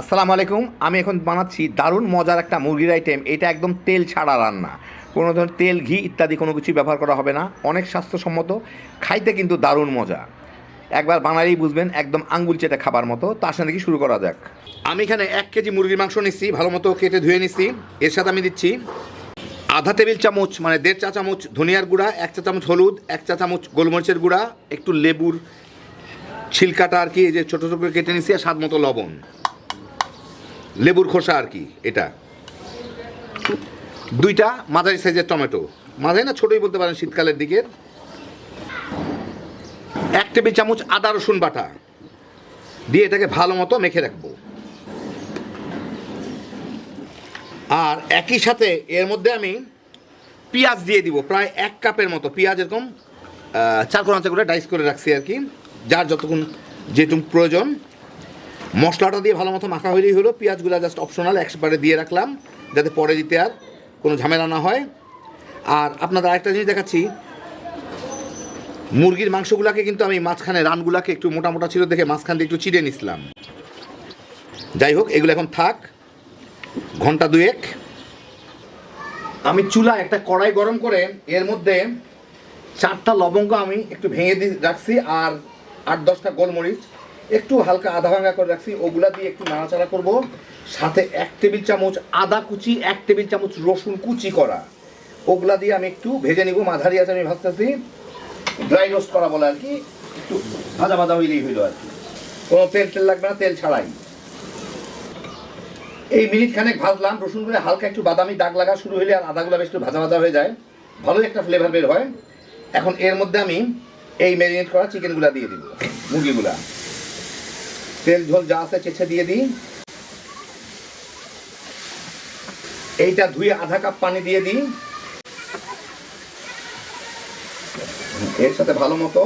আসসালামু আলাইকুম, আমি এখন বানাচ্ছি দারুণ মজার একটা মুরগির আইটেম এটা একদম তেল ছাড়া রান্না। কোনো ধরনের তেল, ঘি ইত্যাদি কোনো কিছু ব্যবহার করা হবে না, অনেক স্বাস্থ্যসম্মত, খাইতে কিন্তু দারুণ মজা। একবার বানালেই বুঝবেন, একদম আঙ্গুল চেটে খাবার মতো। তার সাথে কি শুরু করা যাক? আমি এখানে এক কেজি মুরগির মাংস নিচ্ছি, ভালো মতো কেটে ধুয়ে নিচ্ছি। এর সাথে আমি দিচ্ছি আধা টেবিল চামচ মানে দেড় চা চামচ ধনিয়ার গুঁড়া, এক চা চামচ হলুদ, এক চা চামচ গোলমরিচের গুঁড়া, একটু লেবুর ছিলকাটা আর কি, এই যে ছোটো ছোটো করে কেটে নিচ্ছি, আর স্বাদ মতো লবণ। লেবুর খোসা আর কি এটা। দুইটা মাঝারি সাইজের টমেটো। মাঝারি না ছোটোই বলতে পারেন শীতকালের দিকের এক টেবিল চামচ আদা রসুন বাটা। দিয়ে এটাকে ভালো মতো মেখে রাখব। আর একই সাথে এর মধ্যে আমি পেঁয়াজ দিয়ে দিব প্রায় এক কাপের মতো পেঁয়াজ এরকম আহ, চার কোনা চার ডাইস করে রাখছি আর কি যার যতক্ষণ যেটুকু প্রয়োজন। মশলাটা দিয়ে ভালো মতো মাখা হইলেই হলো, পেঁয়াজগুলো জাস্ট অপশনাল একবারে দিয়ে রাখলাম, যাতে পরে দিতে আর কোনো ঝামেলা না হয়। আর আপনাদের আরেকটা জিনিস দেখাচ্ছি, মুরগির মাংসগুলোকে কিন্তু আমি মাঝখানে রানগুলাকে একটু মোটা মোটা ছিল দেখে মাঝখান দিয়ে একটু চিড়ে নিছিলাম। যাই হোক, এগুলো এখন থাক, ঘণ্টা দুয়েক। আমি চুলা একটা কড়াই গরম করে এর মধ্যে চারটা লবঙ্গ আমি একটু ভেঙে দিয়ে রাখছি, আর আট দশটা গোলমরিচ। একটু হালকা আধা ভাঙা করে রাখছি, ওগুলা দিয়ে একটু নাড়াচাড়া করব। সাথে এক টেবিল চামচ আদা কুচি, এক টেবিল চামচ রসুন কুচি করা। ওগুলা দিয়ে আমি একটু ভেজে নিব, মাঝারি আছে আমি ভাজতেছি। ড্রাই রোস্ট করা বলে আর কি, একটু ভাজা ভাজা হইলেই হইল আর কি। কোনো তেল তেল লাগবে না, তেল ছাড়াই। এই মিনিট খানেক ভাজলাম, রসুন রসুনগুলো হালকা একটু বাদামি দাগ লাগা শুরু হলে আর আদাগুলো বেশ একটু ভাজা ভাজা হয়ে যায়। ভালোই একটা ফ্লেভার বের হয়। এখন এর মধ্যে আমি এই ম্যারিনেট করা চিকেনগুলা দিয়ে দিব, মুরগিগুলা। তেল, ঝোল যা আছে চেছে দিয়ে দিই। এইটা ধুয়ে আধা কাপ পানি দিয়ে দিই। এর সাথে ভালো মতো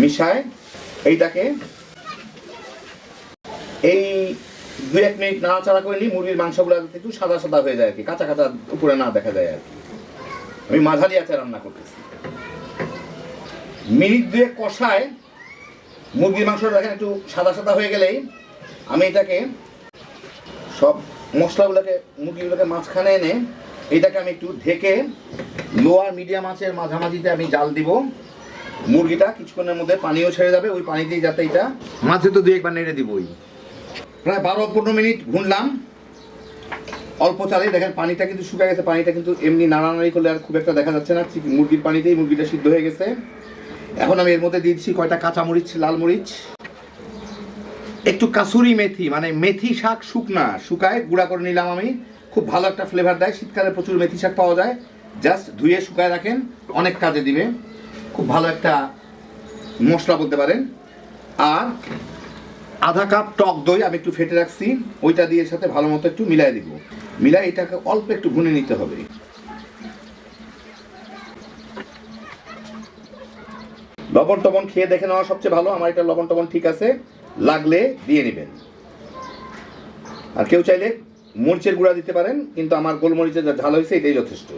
মিশায় এইটাকে। এই দু এক মিনিট নাড়াচাড়া করে নিই, মুরগির মাংসগুলো একটু সাদা সাদা হয়ে যায় আর কি, কাঁচা কাঁচা উপরে না দেখা যায় আর কি। আমি মাঝারি আছে রান্না করতেছি। মিনিট দুয়ে কষায় মুরগির মাংসটা দেখেন একটু সাদা সাদা হয়ে গেলেই আমি এটাকে সব মশলাগুলোকে, মুরগিগুলোকে মাঝখানে এনে এটাকে আমি একটু ঢেকে লোয়ার মিডিয়াম আঁচের মাঝামাঝিতে আমি জাল দিব। মুরগিটা কিছুক্ষণের মধ্যে পানিও ছেড়ে যাবে, ওই পানি দিয়ে যাতে এটা মাঝে তো দু একবার নেড়ে দিবই। প্রায় বারো পনেরো মিনিট ভুনলাম অল্প চালে দেখেন পানিটা কিন্তু শুকিয়ে গেছে, পানিটা কিন্তু এমনি নাড়ানাড়ি করলে আর খুব একটা দেখা যাচ্ছে না। ঠিক মুরগির পানিতেই মুরগিটা সিদ্ধ হয়ে গেছে। এখন আমি এর মধ্যে দিচ্ছি কয়টা কাঁচা মরিচ লাল মরিচ একটু কাসুরি মেথি মানে মেথি শাক শুকনা, শুকায়, গুঁড়া করে নিলাম আমি। খুব ভালো একটা ফ্লেভার দেয়। শীতকালে প্রচুর মেথি শাক পাওয়া যায়। জাস্ট ধুয়ে শুকায় রাখেন, অনেক কাজে দিবে। খুব ভালো একটা মশলা বলতে পারেন। আর আধা কাপ টক দই আমি একটু ফেটে রাখছি। ওইটা দিয়ে সাথে ভালো মতো একটু মিলাই দিব। মিলাই এটাকে অল্প একটু ভুনে নিতে হবে। লবণ টবণ খেয়ে দেখে নেওয়া সবচেয়ে ভালো। আমার এটা লবণ টবণ ঠিক আছে, লাগলে দিয়ে নেবেন। আর কেউ চাইলে মরিচের গুঁড়া দিতে পারেন, কিন্তু আমার গোলমরিচের যা ঝাল হয়েছে এটাই যথেষ্ট।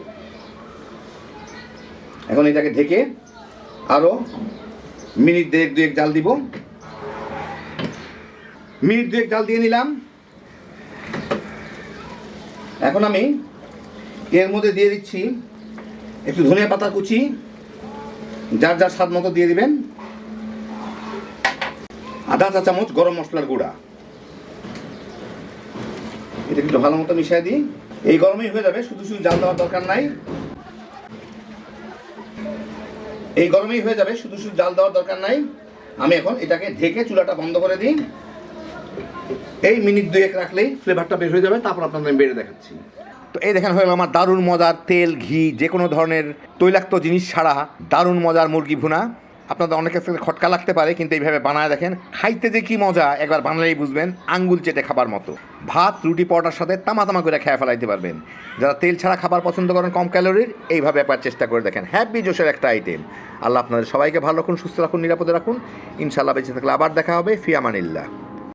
এখন এটাকে ঢেকে আরও মিনিট দেড় দুয়েক জাল দিব। মিনিট দুয়েক জাল দিয়ে নিলাম। এখন আমি এর মধ্যে দিয়ে দিচ্ছি একটু ধনিয়া পাতা কুচি যার যার স্বাদ মতো দিয়ে দিবেন। আধা চা চামচ গরম মশলার গুঁড়া। এটা একটু ভালো মতো মিশিয়ে দিই। এই গরমেই হয়ে যাবে, শুধু শুধু জাল দেওয়ার দরকার নাই। এই গরমেই হয়ে যাবে, শুধু শুধু জাল দেওয়ার দরকার নাই। আমি এখন এটাকে ঢেকে চুলাটা বন্ধ করে দিই। এই মিনিট দুয়েক রাখলেই ফ্লেভারটা বের হয়ে যাবে, তারপর আপনাদের আমি বেড়ে দেখাচ্ছি। তো এই দেখেন হয়ে গেল আমার দারুণ মজার তেল, ঘি যে কোনো ধরনের তৈলাক্ত জিনিস ছাড়া দারুণ মজার মুরগি ভুনা। আপনাদের অনেকের সাথে খটকা লাগতে পারে, কিন্তু এইভাবে বানায় দেখেন, খাইতে যে কি মজা, একবার বানালেই বুঝবেন, আঙ্গুল চেটে খাবার মতো। ভাত, রুটি, পরোটার সাথে তামা তামা করে খেয়ে ফেলাইতে পারবেন। যারা তেল ছাড়া খাবার পছন্দ করেন কম ক্যালোরির, এইভাবে একবার চেষ্টা করে দেখেন। হ্যাপি জোশের একটা আইটেম আল্লাহ আপনাদের সবাইকে ভালো রাখুন, সুস্থ রাখুন, নিরাপদে রাখুন। ইনশাল্লাহ বেঁচে থাকলে আবার দেখা হবে। ফিয়ামানিল্লাহ।